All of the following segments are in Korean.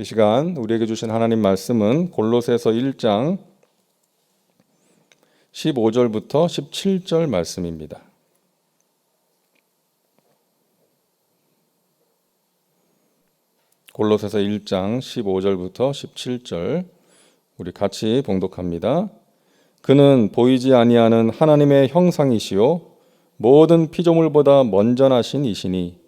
이 시간 우리에게 주신 하나님 말씀은 골로새서 1장 15절부터 17절 말씀입니다. 골로새서 1장 15절부터 17절 우리 같이 봉독합니다. 그는 보이지 아니하는 하나님의 형상이시요 모든 피조물보다 먼저 나신 이시니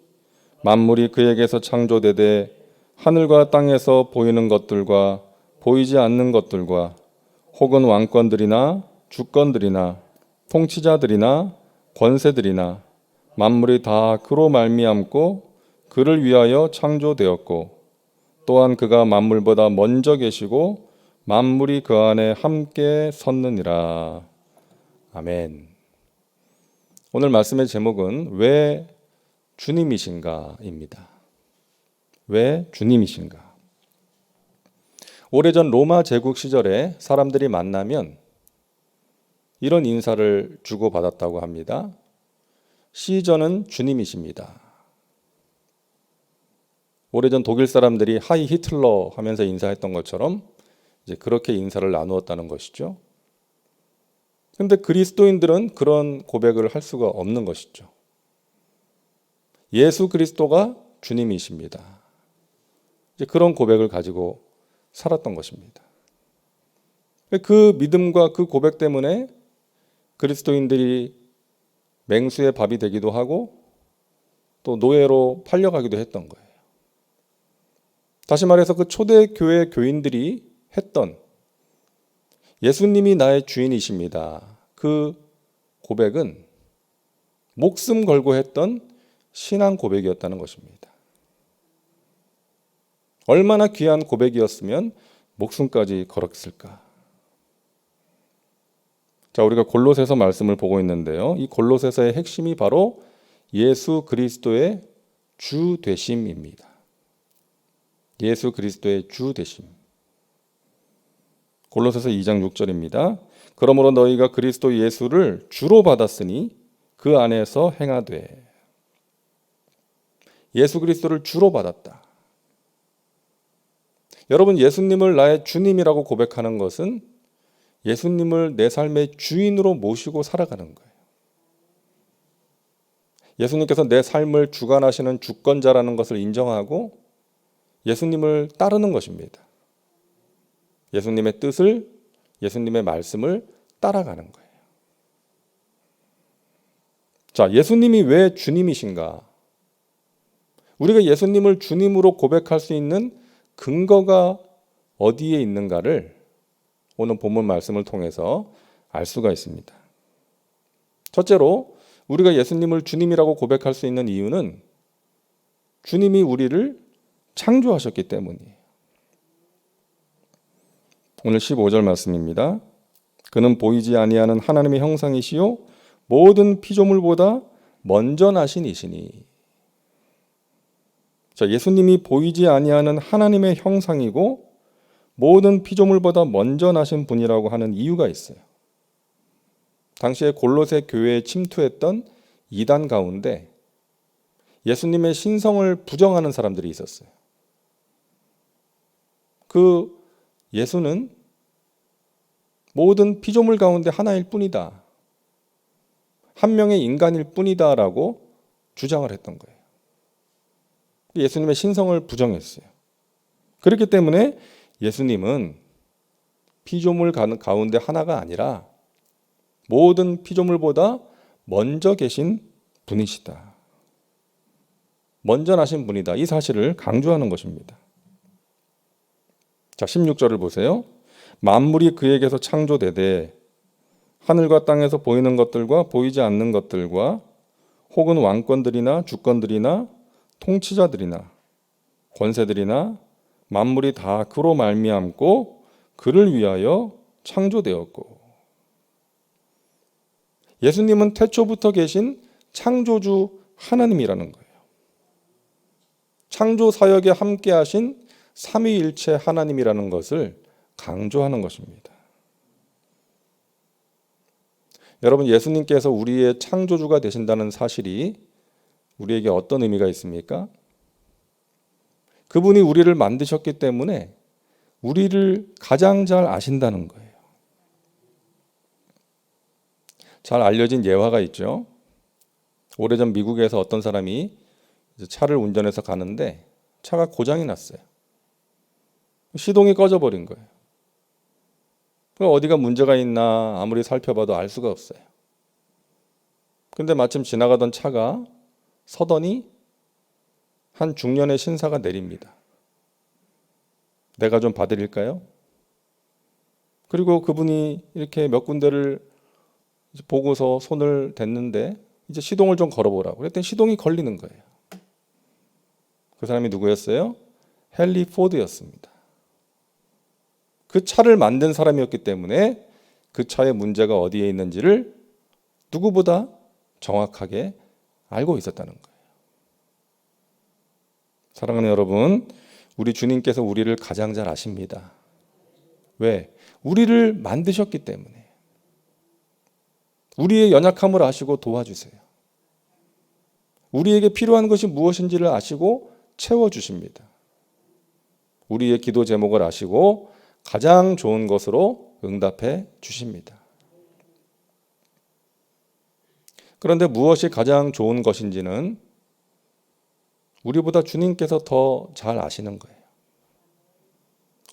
만물이 그에게서 창조되되 하늘과 땅에서 보이는 것들과 보이지 않는 것들과 혹은 왕권들이나 주권들이나 통치자들이나 권세들이나 만물이 다 그로 말미암고 그를 위하여 창조되었고 또한 그가 만물보다 먼저 계시고 만물이 그 안에 함께 섰느니라. 아멘. 오늘 말씀의 제목은 왜 주님이신가입니다. 왜 주님이신가? 오래전 로마 제국 시절에 사람들이 만나면 이런 인사를 주고받았다고 합니다. 시저는 주님이십니다. 오래전 독일 사람들이 하이 히틀러 하면서 인사했던 것처럼 이제 그렇게 인사를 나누었다는 것이죠. 근데 그리스도인들은 그런 고백을 할 수가 없는 것이죠. 예수 그리스도가 주님이십니다. 이제 그런 고백을 가지고 살았던 것입니다. 그 믿음과 그 고백 때문에 그리스도인들이 맹수의 밥이 되기도 하고 또 노예로 팔려가기도 했던 거예요. 다시 말해서 그 초대 교회 교인들이 했던 예수님이 나의 주인이십니다. 그 고백은 목숨 걸고 했던 신앙 고백이었다는 것입니다. 얼마나 귀한 고백이었으면 목숨까지 걸었을까? 자, 우리가 골로새서 말씀을 보고 있는데요. 이 골로새서의 핵심이 바로 예수 그리스도의 주 되심입니다. 예수 그리스도의 주 되심. 골로새서 2장 6절입니다. 그러므로 너희가 그리스도 예수를 주로 받았으니 그 안에서 행하되 예수 그리스도를 주로 받았다. 여러분 예수님을 나의 주님이라고 고백하는 것은 예수님을 내 삶의 주인으로 모시고 살아가는 거예요. 예수님께서 내 삶을 주관하시는 주권자라는 것을 인정하고 예수님을 따르는 것입니다. 예수님의 뜻을 예수님의 말씀을 따라가는 거예요. 자, 예수님이 왜 주님이신가? 우리가 예수님을 주님으로 고백할 수 있는 근거가 어디에 있는가를 오늘 본문 말씀을 통해서 알 수가 있습니다. 첫째로 우리가 예수님을 주님이라고 고백할 수 있는 이유는 주님이 우리를 창조하셨기 때문이에요. 오늘 15절 말씀입니다. 그는 보이지 아니하는 하나님의 형상이시요 모든 피조물보다 먼저 나신 이시니 자, 예수님이 보이지 아니하는 하나님의 형상이고 모든 피조물보다 먼저 나신 분이라고 하는 이유가 있어요. 당시에 골로새 교회에 침투했던 이단 가운데 예수님의 신성을 부정하는 사람들이 있었어요. 그 예수는 모든 피조물 가운데 하나일 뿐이다. 한 명의 인간일 뿐이다라고 주장을 했던 거예요. 예수님의 신성을 부정했어요. 그렇기 때문에 예수님은 피조물 가운데 하나가 아니라 모든 피조물보다 먼저 계신 분이시다. 먼저 나신 분이다. 이 사실을 강조하는 것입니다. 자, 16절을 보세요. 만물이 그에게서 창조되되 하늘과 땅에서 보이는 것들과 보이지 않는 것들과 혹은 왕권들이나 주권들이나 통치자들이나 권세들이나 만물이 다 그로 말미암고 그를 위하여 창조되었고 예수님은 태초부터 계신 창조주 하나님이라는 거예요. 창조 사역에 함께 하신 삼위일체 하나님이라는 것을 강조하는 것입니다. 여러분 예수님께서 우리의 창조주가 되신다는 사실이 우리에게 어떤 의미가 있습니까? 그분이 우리를 만드셨기 때문에 우리를 가장 잘 아신다는 거예요. 잘 알려진 예화가 있죠. 오래전 미국에서 어떤 사람이 차를 운전해서 가는데 차가 고장이 났어요. 시동이 꺼져버린 거예요. 그럼 어디가 문제가 있나 아무리 살펴봐도 알 수가 없어요. 근데 마침 지나가던 차가 서더니 한 중년의 신사가 내립니다. 내가 좀 봐드릴까요? 그리고 그분이 이렇게 몇 군데를 보고서 손을 댔는데 이제 시동을 좀 걸어보라고 그랬더니 시동이 걸리는 거예요. 그 사람이 누구였어요? 헨리 포드였습니다. 그 차를 만든 사람이었기 때문에 그 차의 문제가 어디에 있는지를 누구보다 정확하게 알고 있었다는 거예요. 사랑하는 여러분, 우리 주님께서 우리를 가장 잘 아십니다. 왜? 우리를 만드셨기 때문에. 우리의 연약함을 아시고 도와주세요. 우리에게 필요한 것이 무엇인지를 아시고 채워주십니다. 우리의 기도 제목을 아시고 가장 좋은 것으로 응답해 주십니다. 그런데 무엇이 가장 좋은 것인지는 우리보다 주님께서 더 잘 아시는 거예요.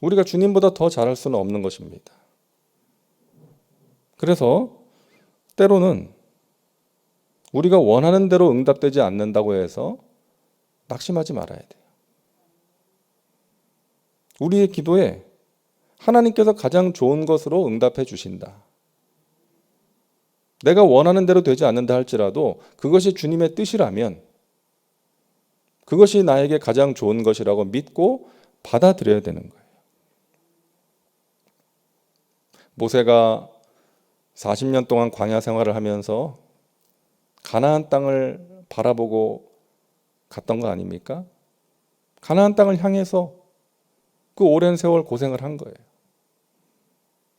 우리가 주님보다 더 잘할 수는 없는 것입니다. 그래서 때로는 우리가 원하는 대로 응답되지 않는다고 해서 낙심하지 말아야 돼요. 우리의 기도에 하나님께서 가장 좋은 것으로 응답해 주신다. 내가 원하는 대로 되지 않는다 할지라도 그것이 주님의 뜻이라면 그것이 나에게 가장 좋은 것이라고 믿고 받아들여야 되는 거예요. 모세가 40년 동안 광야 생활을 하면서 가나안 땅을 바라보고 갔던 거 아닙니까? 가나안 땅을 향해서 그 오랜 세월 고생을 한 거예요.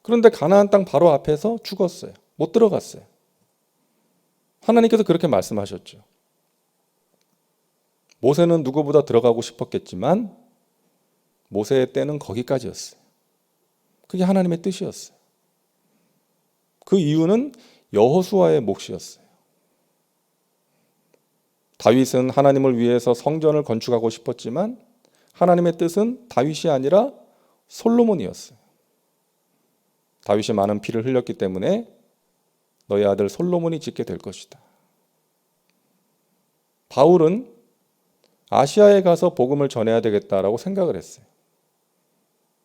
그런데 가나안 땅 바로 앞에서 죽었어요. 못 들어갔어요. 하나님께서 그렇게 말씀하셨죠. 모세는 누구보다 들어가고 싶었겠지만 모세의 때는 거기까지였어요. 그게 하나님의 뜻이었어요. 그 이유는 여호수아의 몫이었어요. 다윗은 하나님을 위해서 성전을 건축하고 싶었지만 하나님의 뜻은 다윗이 아니라 솔로몬이었어요. 다윗이 많은 피를 흘렸기 때문에 너희 아들 솔로몬이 짓게 될 것이다. 바울은 아시아에 가서 복음을 전해야 되겠다라고 생각을 했어요.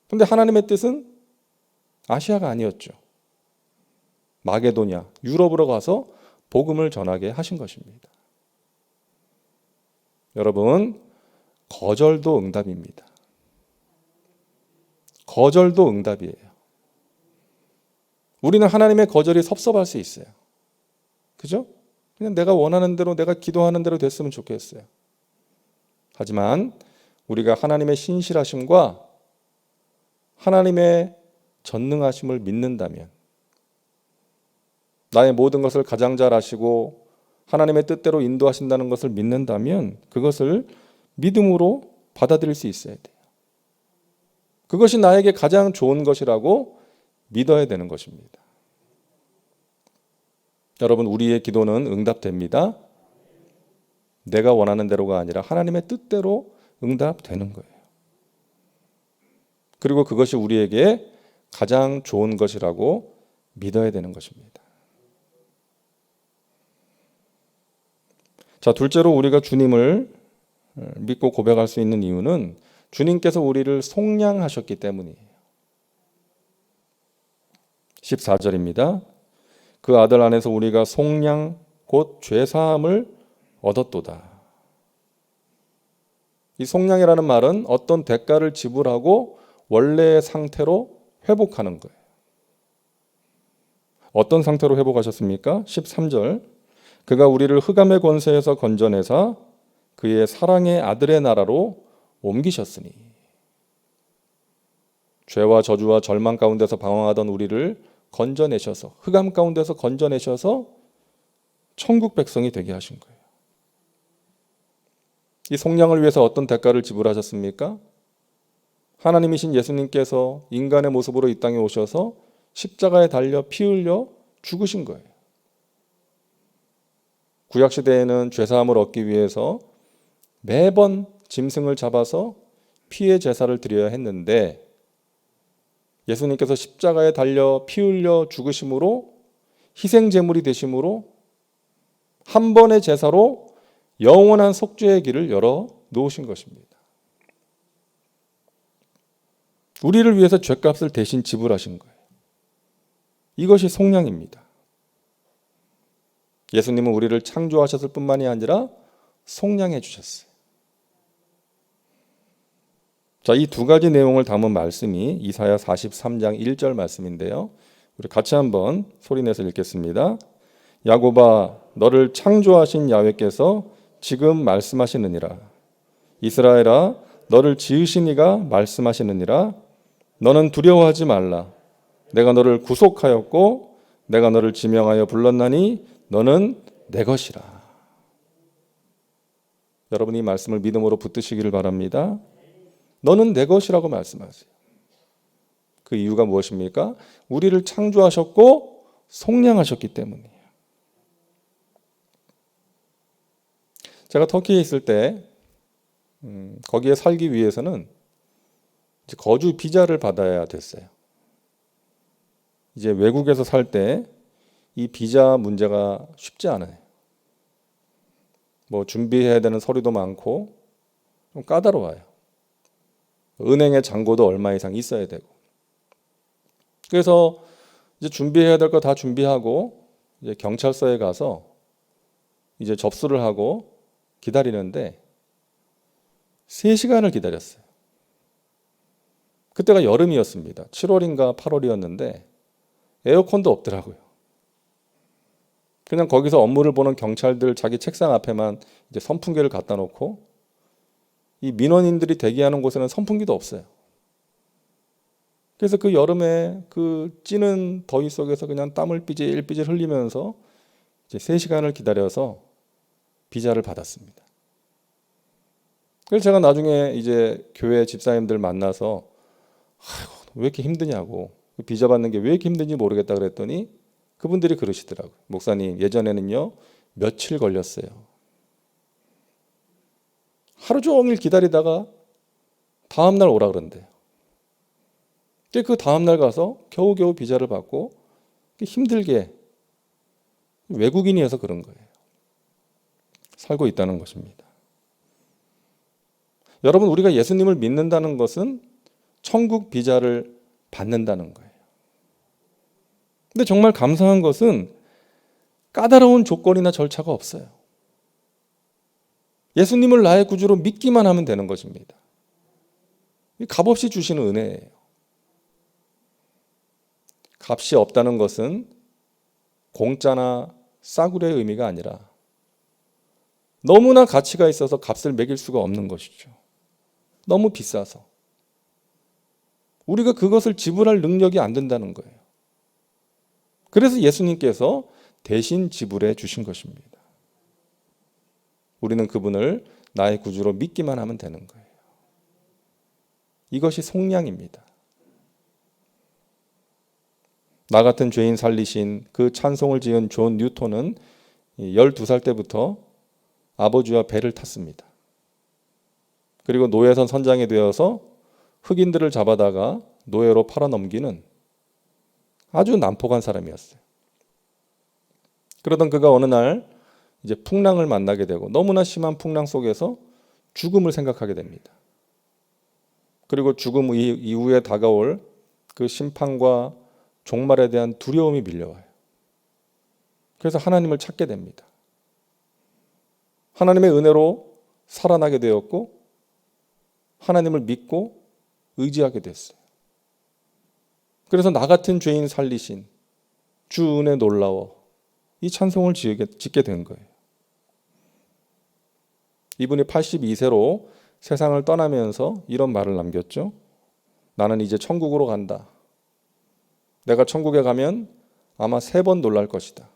근데 하나님의 뜻은 아시아가 아니었죠. 마게도냐, 유럽으로 가서 복음을 전하게 하신 것입니다. 여러분, 거절도 응답입니다. 거절도 응답이에요. 우리는 하나님의 거절이 섭섭할 수 있어요. 그죠? 그냥 내가 원하는 대로, 내가 기도하는 대로 됐으면 좋겠어요. 하지만 우리가 하나님의 신실하심과 하나님의 전능하심을 믿는다면 나의 모든 것을 가장 잘 아시고 하나님의 뜻대로 인도하신다는 것을 믿는다면 그것을 믿음으로 받아들일 수 있어야 돼요. 그것이 나에게 가장 좋은 것이라고 믿어야 되는 것입니다. 여러분, 우리의 기도는 응답됩니다. 내가 원하는 대로가 아니라 하나님의 뜻대로 응답되는 거예요. 그리고 그것이 우리에게 가장 좋은 것이라고 믿어야 되는 것입니다. 자, 둘째로 우리가 주님을 어, 믿고 고백할 수 있는 이유는 주님께서 우리를 속량하셨기 때문이에요. 14절입니다. 그 아들 안에서 우리가 속량 곧 죄사함을 얻었도다. 이 속량이라는 말은 어떤 대가를 지불하고 원래의 상태로 회복하는 거예요. 어떤 상태로 회복하셨습니까? 13절. 그가 우리를 흑암의 권세에서 건져내사 그의 사랑의 아들의 나라로 옮기셨으니 죄와 저주와 절망 가운데서 방황하던 우리를 건져내셔서 흑암 가운데서 건져내셔서 천국 백성이 되게 하신 거예요. 이 속량을 위해서 어떤 대가를 지불하셨습니까? 하나님이신 예수님께서 인간의 모습으로 이 땅에 오셔서 십자가에 달려 피 흘려 죽으신 거예요. 구약 시대에는 죄 사함을 얻기 위해서 매번 짐승을 잡아서 피의 제사를 드려야 했는데 예수님께서 십자가에 달려 피 흘려 죽으심으로 희생 제물이 되심으로 한 번의 제사로 영원한 속죄의 길을 열어 놓으신 것입니다. 우리를 위해서 죄값을 대신 지불하신 거예요. 이것이 속량입니다. 예수님은 우리를 창조하셨을 뿐만이 아니라 속량해 주셨어요. 자, 이 두 가지 내용을 담은 말씀이 이사야 43장 1절 말씀인데요. 우리 같이 한번 소리내서 읽겠습니다. 야고바 너를 창조하신 야훼께서 지금 말씀하시느니라. 이스라엘아 너를 지으신 이가 말씀하시느니라. 너는 두려워하지 말라. 내가 너를 구속하였고 내가 너를 지명하여 불렀나니 너는 내 것이라. 여러분이 말씀을 믿음으로 붙드시기를 바랍니다. 너는 내 것이라고 말씀하세요. 그 이유가 무엇입니까? 우리를 창조하셨고 속량하셨기 때문이에요. 제가 터키에 있을 때 음, 거기에 살기 위해서는 거주 비자를 받아야 됐어요. 이제 외국에서 살 때 이 비자 문제가 쉽지 않아요. 뭐 준비해야 되는 서류도 많고 좀 까다로워요. 은행에 잔고도 얼마 이상 있어야 되고. 그래서 이제 준비해야 될 거 다 준비하고 이제 경찰서에 가서 이제 접수를 하고 기다리는데 3시간을 기다렸어요. 그때가 여름이었습니다. 7월인가 8월이었는데 에어컨도 없더라고요. 그냥 거기서 업무를 보는 경찰들 자기 책상 앞에만 이제 선풍기를 갖다 놓고 이 민원인들이 대기하는 곳에는 선풍기도 없어요. 그래서 그 여름에 그 찌는 더위 속에서 그냥 땀을 삐질삐질 흘리면서 이제 3시간을 기다려서 비자를 받았습니다. 그래서 제가 나중에 이제 교회 집사님들 만나서 아이고, 왜 이렇게 힘드냐고 비자 받는 게 왜 이렇게 힘든지 모르겠다 그랬더니 그분들이 그러시더라고요. 목사님, 예전에는요, 며칠 걸렸어요. 하루 종일 기다리다가 다음날 오라 그런대요. 그 다음날 가서 겨우겨우 비자를 받고 힘들게 외국인이어서 그런 거예요. 살고 있다는 것입니다. 여러분, 우리가 예수님을 믿는다는 것은 천국 비자를 받는다는 거예요. 근데 정말 감사한 것은 까다로운 조건이나 절차가 없어요. 예수님을 나의 구주로 믿기만 하면 되는 것입니다. 값없이 주시는 은혜예요. 값이 없다는 것은 공짜나 싸구려의 의미가 아니라 너무나 가치가 있어서 값을 매길 수가 없는 것이죠. 너무 비싸서. 우리가 그것을 지불할 능력이 안 된다는 거예요. 그래서 예수님께서 대신 지불해 주신 것입니다. 우리는 그분을 나의 구주로 믿기만 하면 되는 거예요. 이것이 속량입니다. 나 같은 죄인 살리신 그 찬송을 지은 존 뉴턴은 12살 때부터 아버지와 배를 탔습니다. 그리고 노예선 선장이 되어서 흑인들을 잡아다가 노예로 팔아넘기는 아주 난폭한 사람이었어요. 그러던 그가 어느 날 이제 풍랑을 만나게 되고 너무나 심한 풍랑 속에서 죽음을 생각하게 됩니다. 그리고 죽음 이후에 다가올 그 심판과 종말에 대한 두려움이 밀려와요. 그래서 하나님을 찾게 됩니다. 하나님의 은혜로 살아나게 되었고 하나님을 믿고 의지하게 됐어요. 그래서 나 같은 죄인 살리신 주 은혜 놀라워 이 찬송을 짓게 된 거예요. 이분이 82세로 세상을 떠나면서 이런 말을 남겼죠. 나는 이제 천국으로 간다. 내가 천국에 가면 아마 세 번 놀랄 것이다.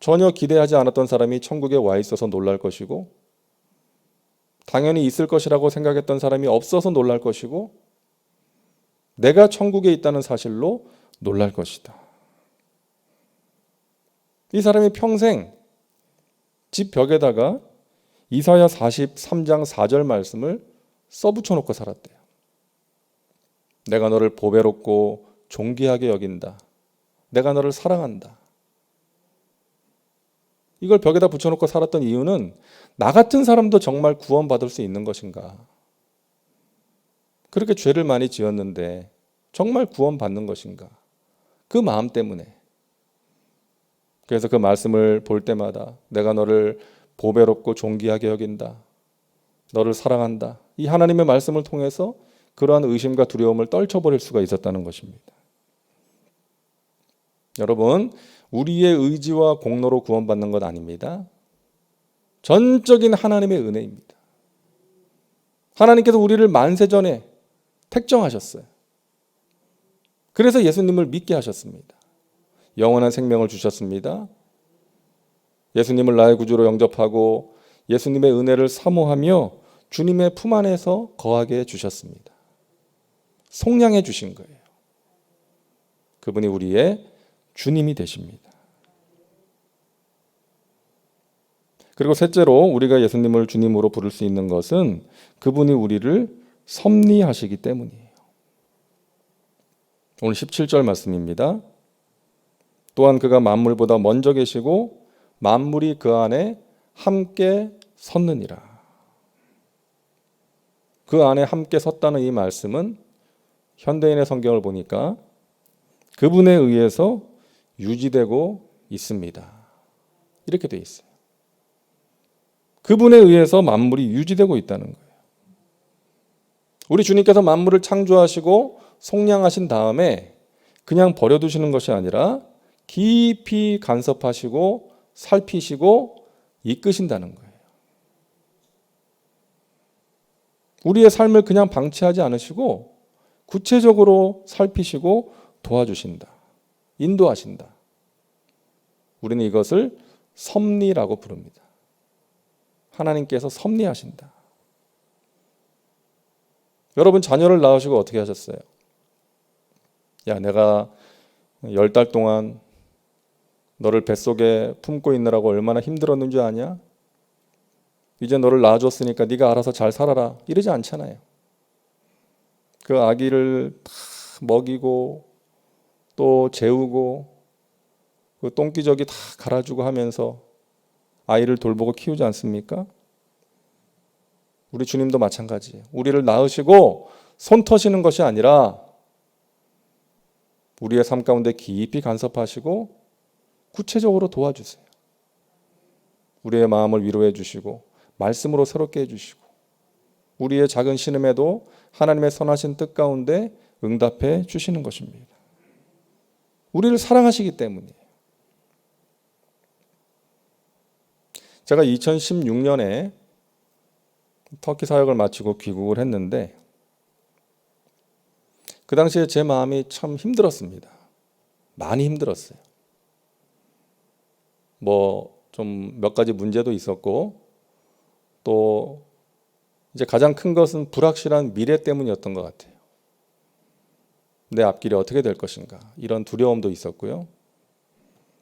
전혀 기대하지 않았던 사람이 천국에 와 있어서 놀랄 것이고 당연히 있을 것이라고 생각했던 사람이 없어서 놀랄 것이고 내가 천국에 있다는 사실로 놀랄 것이다. 이 사람이 평생 집 벽에다가 이사야 43장 4절 말씀을 써붙여 놓고 살았대요. 내가 너를 보배롭고 존귀하게 여긴다. 내가 너를 사랑한다. 이걸 벽에다 붙여놓고 살았던 이유는 나 같은 사람도 정말 구원받을 수 있는 것인가? 그렇게 죄를 많이 지었는데 정말 구원받는 것인가? 그 마음 때문에. 그래서 그 말씀을 볼 때마다 내가 너를 보배롭고 존귀하게 여긴다. 너를 사랑한다. 이 하나님의 말씀을 통해서 그러한 의심과 두려움을 떨쳐버릴 수가 있었다는 것입니다. 여러분, 우리의 의지와 공로로 구원받는 것 아닙니다. 전적인 하나님의 은혜입니다. 하나님께서 우리를 만세 전에 택정하셨어요. 그래서 예수님을 믿게 하셨습니다. 영원한 생명을 주셨습니다. 예수님을 나의 구주로 영접하고 예수님의 은혜를 사모하며 주님의 품 안에서 거하게 해 주셨습니다. 속량해 주신 거예요. 그분이 우리의 주님이 되십니다. 그리고 셋째로 우리가 예수님을 주님으로 부를 수 있는 것은 그분이 우리를 섭리하시기 때문이에요. 오늘 17절 말씀입니다. 또한 그가 만물보다 먼저 계시고 만물이 그 안에 함께 섰느니라. 그 안에 함께 섰다는 이 말씀은 현대인의 성경을 보니까 그분에 의해서 유지되고 있습니다. 이렇게 돼 있어요. 그분에 의해서 만물이 유지되고 있다는 거예요. 우리 주님께서 만물을 창조하시고 속량하신 다음에 그냥 버려두시는 것이 아니라 깊이 간섭하시고 살피시고 이끄신다는 거예요. 우리의 삶을 그냥 방치하지 않으시고 구체적으로 살피시고 도와주신다. 인도하신다. 우리는 이것을 섭리라고 부릅니다. 하나님께서 섭리하신다. 여러분 자녀를 낳으시고 어떻게 하셨어요? 야, 내가 열 달 동안 너를 뱃속에 품고 있느라고 얼마나 힘들었는 줄 아냐? 이제 너를 낳아줬으니까 네가 알아서 잘 살아라. 이러지 않잖아요. 그 아기를 다 먹이고 또 재우고 그 똥기저귀 다 갈아주고 하면서 아이를 돌보고 키우지 않습니까? 우리 주님도 마찬가지예요. 우리를 낳으시고 손 터시는 것이 아니라 우리의 삶 가운데 깊이 간섭하시고 구체적으로 도와주세요. 우리의 마음을 위로해 주시고 말씀으로 새롭게 해 주시고 우리의 작은 신음에도 하나님의 선하신 뜻 가운데 응답해 주시는 것입니다. 우리를 사랑하시기 때문이에요. 제가 2016년에 터키 사역을 마치고 귀국을 했는데 그 당시에 제 마음이 참 힘들었습니다. 많이 힘들었어요. 뭐 좀 몇 가지 문제도 있었고 또 이제 가장 큰 것은 불확실한 미래 때문이었던 것 같아요. 내 앞길이 어떻게 될 것인가 이런 두려움도 있었고요.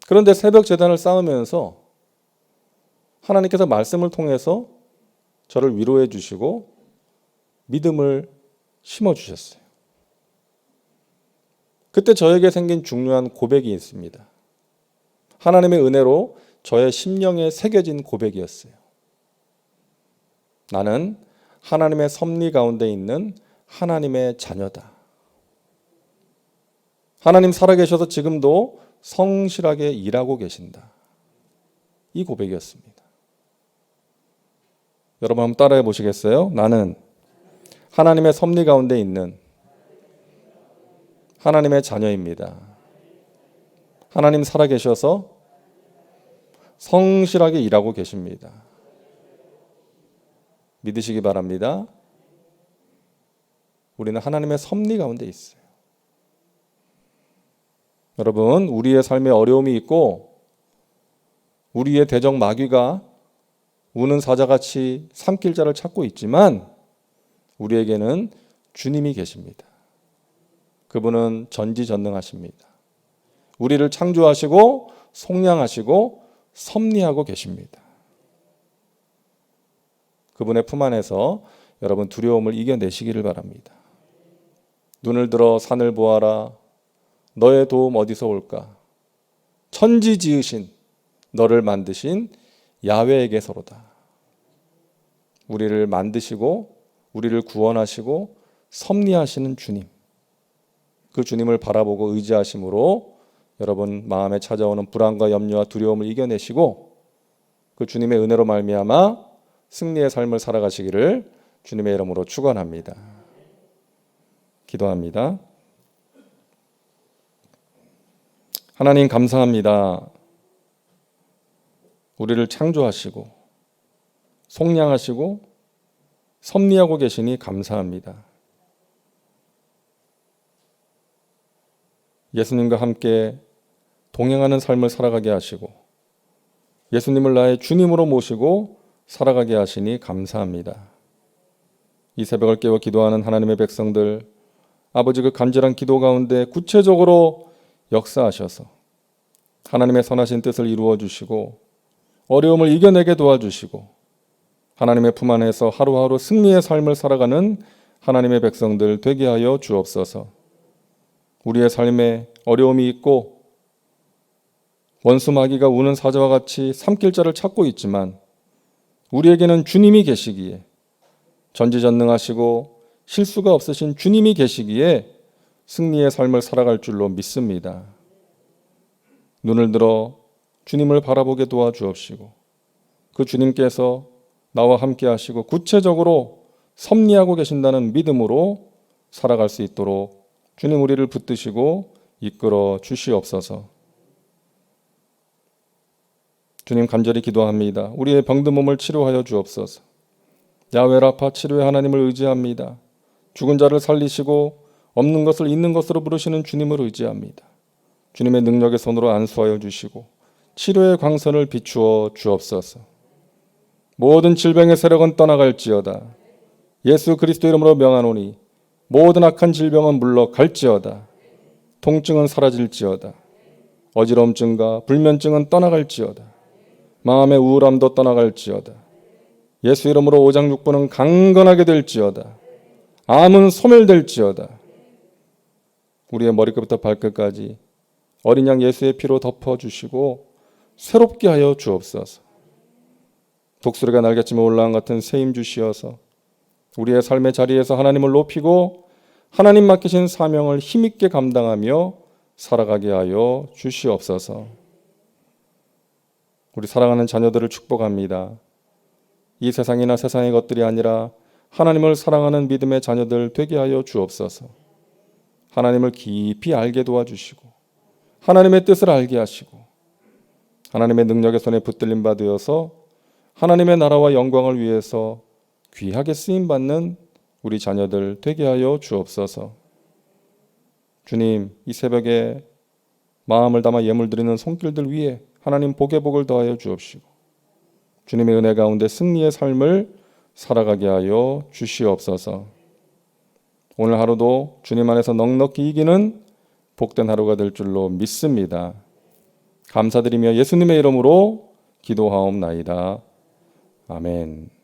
그런데 새벽 재단을 쌓으면서 하나님께서 말씀을 통해서 저를 위로해 주시고 믿음을 심어 주셨어요. 그때 저에게 생긴 중요한 고백이 있습니다. 하나님의 은혜로 저의 심령에 새겨진 고백이었어요. 나는 하나님의 섭리 가운데 있는 하나님의 자녀다. 하나님 살아계셔서 지금도 성실하게 일하고 계신다. 이 고백이었습니다. 여러분 한번 따라해 보시겠어요? 나는 하나님의 섭리 가운데 있는 하나님의 자녀입니다. 하나님 살아계셔서 성실하게 일하고 계십니다. 믿으시기 바랍니다. 우리는 하나님의 섭리 가운데 있어요. 여러분, 우리의 삶에 어려움이 있고 우리의 대적 마귀가 우는 사자같이 삼킬 자를 찾고 있지만 우리에게는 주님이 계십니다. 그분은 전지전능하십니다. 우리를 창조하시고 속량하시고 섭리하고 계십니다. 그분의 품 안에서 여러분 두려움을 이겨내시기를 바랍니다. 눈을 들어 산을 보아라. 너의 도움 어디서 올까? 천지 지으신 너를 만드신 야훼에게서로다. 우리를 만드시고 우리를 구원하시고 섭리하시는 주님. 그 주님을 바라보고 의지하심으로 여러분 마음에 찾아오는 불안과 염려와 두려움을 이겨내시고 그 주님의 은혜로 말미암아 승리의 삶을 살아가시기를 주님의 이름으로 축원합니다. 기도합니다. 하나님 감사합니다. 우리를 창조하시고 속량하시고 섭리하고 계시니 감사합니다. 예수님과 함께 동행하는 삶을 살아가게 하시고 예수님을 나의 주님으로 모시고 살아가게 하시니 감사합니다. 이 새벽을 깨워 기도하는 하나님의 백성들 아버지 그 간절한 기도 가운데 구체적으로 역사하셔서 하나님의 선하신 뜻을 이루어 주시고 어려움을 이겨내게 도와주시고 하나님의 품 안에서 하루하루 승리의 삶을 살아가는 하나님의 백성들 되게 하여 주옵소서. 우리의 삶에 어려움이 있고 원수 마귀가 우는 사자와 같이 삼킬 자를 찾고 있지만 우리에게는 주님이 계시기에 전지전능하시고 실수가 없으신 주님이 계시기에 승리의 삶을 살아갈 줄로 믿습니다. 눈을 들어 주님을 바라보게 도와주옵시고 그 주님께서 나와 함께 하시고 구체적으로 섭리하고 계신다는 믿음으로 살아갈 수 있도록 주님 우리를 붙드시고 이끌어 주시옵소서. 주님 간절히 기도합니다. 우리의 병든 몸을 치료하여 주옵소서. 야외 라파 치료의 하나님을 의지합니다. 죽은 자를 살리시고 없는 것을 있는 것으로 부르시는 주님을 의지합니다. 주님의 능력의 손으로 안수하여 주시고 치료의 광선을 비추어 주옵소서. 모든 질병의 세력은 떠나갈지어다. 예수 그리스도 이름으로 명하노니 모든 악한 질병은 물러갈지어다. 통증은 사라질지어다. 어지럼증과 불면증은 떠나갈지어다. 마음의 우울함도 떠나갈지어다. 예수 이름으로 오장육부는 강건하게 될지어다. 암은 소멸될지어다. 우리의 머리끝부터 발끝까지 어린 양 예수의 피로 덮어 주시고 새롭게 하여 주옵소서. 독수리가 날개쯤에 올라온 같은 새임 주시어서 우리의 삶의 자리에서 하나님을 높이고 하나님 맡기신 사명을 힘있게 감당하며 살아가게 하여 주시옵소서. 우리 사랑하는 자녀들을 축복합니다. 이 세상이나 세상의 것들이 아니라 하나님을 사랑하는 믿음의 자녀들 되게 하여 주옵소서. 하나님을 깊이 알게 도와주시고 하나님의 뜻을 알게 하시고 하나님의 능력의 손에 붙들림 받으어서 하나님의 나라와 영광을 위해서 귀하게 쓰임 받는 우리 자녀들 되게 하여 주옵소서. 주님, 이 새벽에 마음을 담아 예물 드리는 손길들 위에 하나님 복의 복을 더하여 주옵시고 주님의 은혜 가운데 승리의 삶을 살아가게 하여 주시옵소서. 오늘 하루도 주님 안에서 넉넉히 이기는 복된 하루가 될 줄로 믿습니다. 감사드리며 예수님의 이름으로 기도하옵나이다. 아멘.